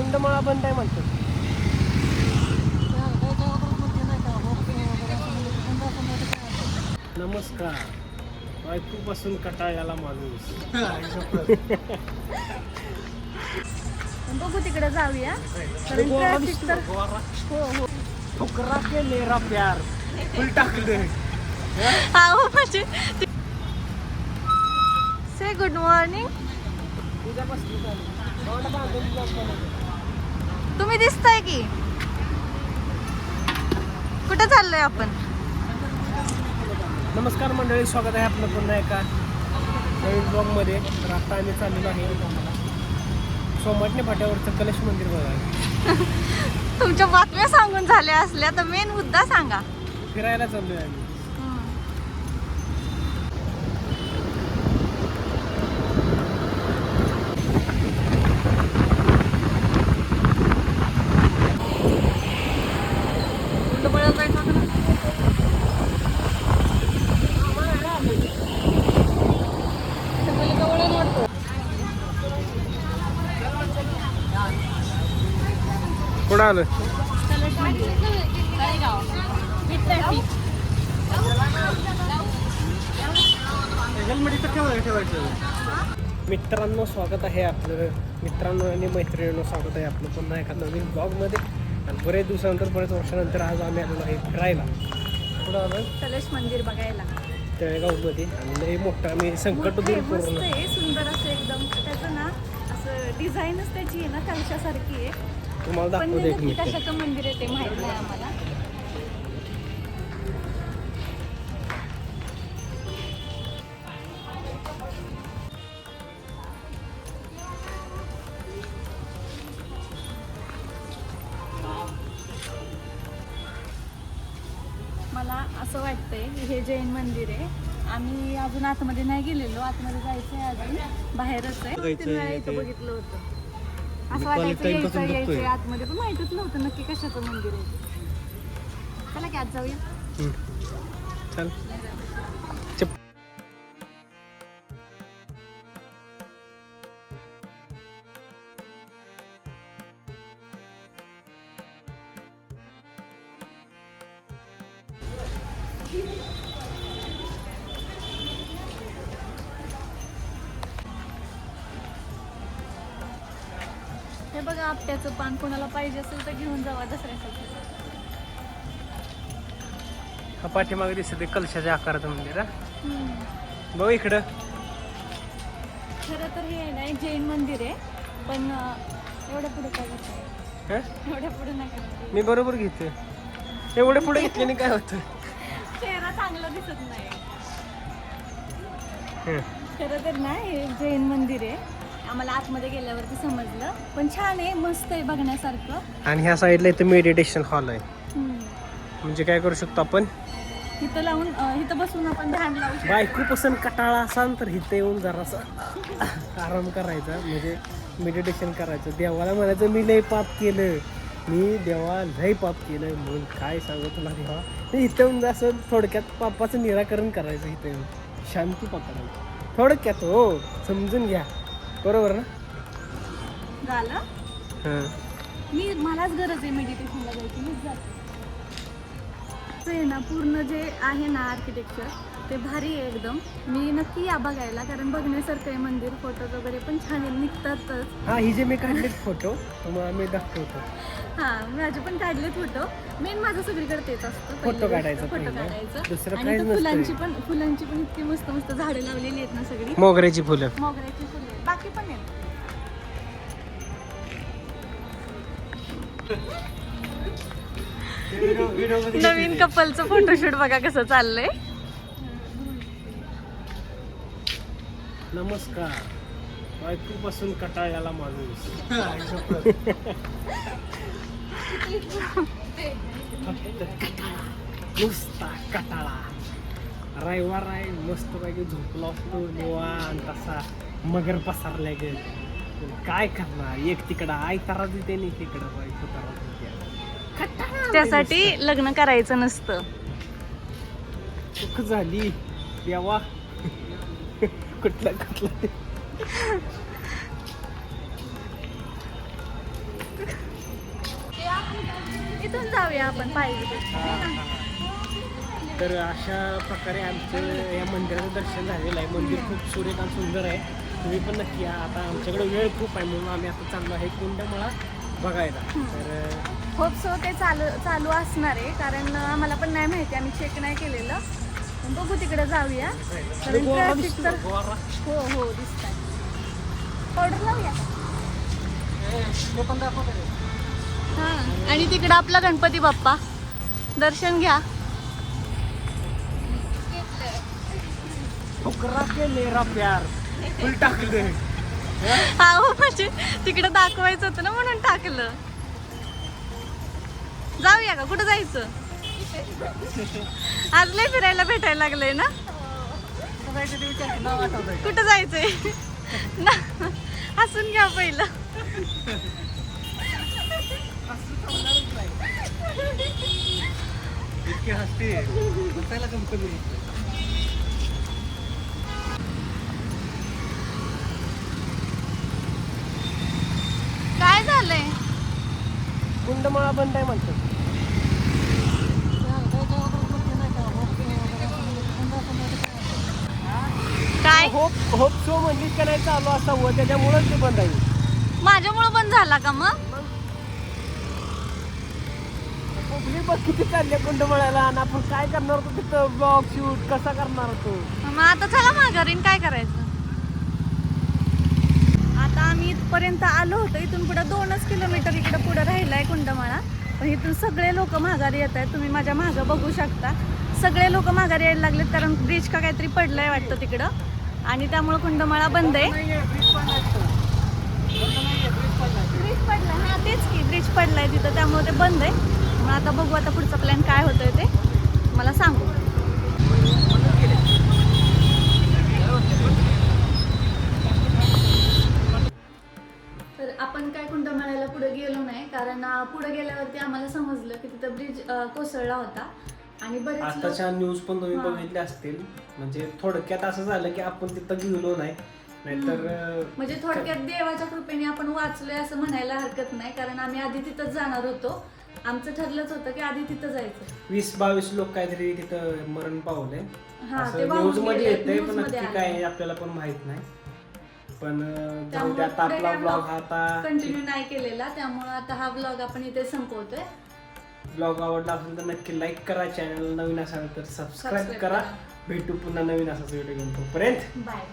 कुंडमाळा बंद आहे म्हणतात नमस्कार. बायकोपासून कटाळ्याला माणूस. बघू तिकडे जाऊया. कारण ट्रॅफिक तर हो हो. ठुकरा के मेरा प्यार. फुल टाकलं हा हो म्हणजे से गुड मॉर्निंग तुम्ही दिसताय की? कुठे चाललोय आपण? नमस्कार मंडळी स्वागत आहे आपलं पुन्हा एका नवीन ब्लॉगमध्ये तर आता आम्ही चाललेलो आहे सोमाटणे फाट्यावरचं कलश मंदिर बघा तुमच्या बातम्या सांगून झाल्या असल्या तर मेन मुद्दा सांगा. फिरायला चाललोय आम्ही. कुठं आलं मित्रांनो स्वागत आहे आपलं. मित्रांनो आणि मैत्रिणींनो स्वागत आहे आपलं पुन्हा एका नवीन ब्लॉगमध्ये आणि बरेच दिवसानंतर बरेच वर्षानंतर आज आम्ही आलेलो आहे फिरायला. कुठं आलं? कलश मंदिर बघायला. तळेगावमध्ये. आणि लई मोठं आम्ही संकट दूर करून आहे सुंदर असं एकदम. त्याचं ना असं डिझाईनच त्याची आहे ना कलशासारखी आहे. तुम्हाला पण दाखवू ते एक नक्की मिनिट कशाचं मंदिर आहे ते माहीत नाही आम्हाला. मला असं वाटतंय हे जैन मंदिर आहे. आम्ही अजून आतमध्ये नाही गेलेलो आतमध्ये जायचं आहे अजून. बाहेरच आहे. तीन वेळा इथं ते. बघितलं होतं. असं वाटायचं यायचं यायचं. आतमध्ये पण माहितच नव्हतं नक्की कशाचं मंदिर आहे. चला की आज जाऊया. चल चप हे बघा आपट्याचं पान कोणाला पाहिजे असेल तर घेऊन जावा दसऱ्यासाठी. हा पाठीमागे दिसत आहे कलशाच्या आकाराचं मंदिर हा. बघ इकडं. खरं तर हे आहे ना एक जैन मंदिर आहे पण अं, एवढं पुढे काय घेतलं हं? एवढ्या पुढे नाही मी बरोबर घेतोय. एवढे पुढे घेतल्याने काय होतं? चेहरा चांगला दिसत नाही. हं. खरं तर ना हे जैन मंदिर आहे. आम्हाला आतमध्ये गेल्यावरती समजलं. पण छान आहे मस्त आहे बघण्यासारखं. आणि ह्या साईडला इथं मेडिटेशन हॉल आहे. म्हणजे काय करू शकतो आपण? इथं लावून अं, इथं बसून आपण ध्यान लावू शकतो. बायको पसंत कटाळा असाल तर इथं येऊन जरासा आराम करायचा. म्हणजे मेडिटेशन करायचं. देवाला म्हणायचं मी लय पाप केलं. मी देवा लय पाप केलं. म्हणून काय सांगू तुला देवा? ते इथं येऊन असं थोडक्यात पापाचं निराकरण करायचं इथं येऊन. शांती पकडायची. थोडक्यात हो. समजून घ्या. बरोबर ना? झालं? हां. मी मलाच गरज आहे मेडिटेशनला जायची मीच जाते. ते आहे ना पूर्ण जे आहे ना आर्किटेक्चर ते भारी आहे एकदम. मी नक्की या बघायला कारण बघण्यासारखं आहे मंदिर फोटोज वगैरे पण छान आहे निघतातच. हा ही जे मी काढलेत फोटो मी दाखवतो. हां माझे पण काढले फोटो मेन माझं सगळीकडे तेच असतं फोटो काढायचं फोटो पहिलं. काढायचं. आणि काहीच. फुलांची पण फुलांची पण इतकी मस्त मस्त झाडे लावलेली आहेत ना सगळी. मोगऱ्याची फुलं. मोगऱ्याची फुले. बाकी पण आहेत नवीन कपलचं फोटोशूट बघा कसं चाललंय. नमस्कार. बायकोपासून कटाळ्याला माणूस. नुसता कटाळा. रविवार आहे मस्त पैकी झोपलो असतो निवांत असा. मगर पसारल्या गे. काय करणार? एक तिकडं आई तारा देते आणि तिकडं बायको त्यासाठी लग्न करायचं नसतं. चूक झाली. देवा. कुठला कुठला करूया आपण पाहिजे? तर अशा प्रकारे आमचं या मंदिराचं दर्शन झालेलं आहे. मंदिर खूप सुरेख आणि सुंदर आहे. तुम्ही पण नक्की या. आता आमच्याकडे वेळ खूप आहे म्हणून आम्ही आता चाललो आहे कुंडमाळा बघायला. तर होप सो ते चालू चालू असणार आहे कारण आम्हाला पण नाही माहिती आम्ही चेक नाही केलेलं. पण बघू तिकडे जाऊया. कारण गोवा traffic दिसतो तर गोवा. हो हो दिसतात पावडर लावूया पण का? हां आणि तिकडं आपला गणपती बाप्पा. दर्शन घ्या. ठुकरा प्यार. फुल टाकलं हा हो म्हणजे तिकडं दाखवायचं होतं ना म्हणून टाकलं. जाऊया का? कुठं जायचं? आज लय फिरायला भेटायला लागलंय ना? कुठं जायचंय? ना हसून घ्या पहिलं. इतके हसते. कुंडमाळा बंद आहे म्हणतात काय? होप होप शो म्हणलीच का नाही चालू असावं त्याच्यामुळेच ते बंद आहे. माझ्यामुळं बंद झाला का मग? पब्लिक किती चालले कुंडमाळ्याला आणि आपण काय करणार होतो तिथं ब्लॉग शूट कसा करणार होतो? मग आता चला माघारी आणि काय करायचं? आता आम्ही इथपर्यंत आलो होतो. इथून पुढे दोनच किलोमीटर इकडे पुढे राहिलाय कुंडमाळा. पण इथून सगळे लोक माघारी येत आहेत. तुम्ही माझ्या मागं बघू शकता. सगळे लोक माघारी यायला लागलेत कारण ब्रिज का काहीतरी पडलंय वाटतं तिकडं. आणि त्यामुळं कुंडमाळा बंद आहे. ब्रिज पडला. हा तेच की ब्रिज पडलाय तिथं. त्यामुळे ते बंद आहे. मग आता बघू आता पुढचा प्लॅन काय होतोय ते. मला सांगू. आपण काय कुंडमाळ्याला पुढे गेलो नाही कारण पुढे गेल्यावरती आम्हाला समजलं की तिथं ब्रिज कोसळला होता. आणि बरेच आताच्या न्यूज पण तुम्ही हा. बघितले असतील. म्हणजे थोडक्यात असं झालं की आपण तिथं गेलो नाही. नाहीतर अं, म्हणजे थोडक्यात देवाच्या कृपेने आपण वाचलोय असं म्हणायला हरकत नाही कारण आम्ही आधी तिथंच जाणार होतो. आमचं ठरलंच होतं की आधी तिथं जायचं. वीस बावीस लोक काहीतरी तिथं मरण पावले. हा, ते असं वाहून न्यूजमध्ये गेले, news पण मध्ये नक्की आलंय. काय आहे आपल्याला पण माहीत नाही. पण अं, जाऊ त्यामुळे दे आता पुढे आपला काय ब्लॉग vlog आता कंटिन्यू नाही केलेला त्यामुळे आता हा ब्लॉग आपण इथे संपवतोय. ब्लॉग आवडला असेल तर नक्की लाईक करा चॅनल नवीन असाल तर सबस्क्राईब Subscribe करा. करा. भेटू पुन्हा नवीन असाच व्हिडिओ घेऊन तोपर्यंत. बाय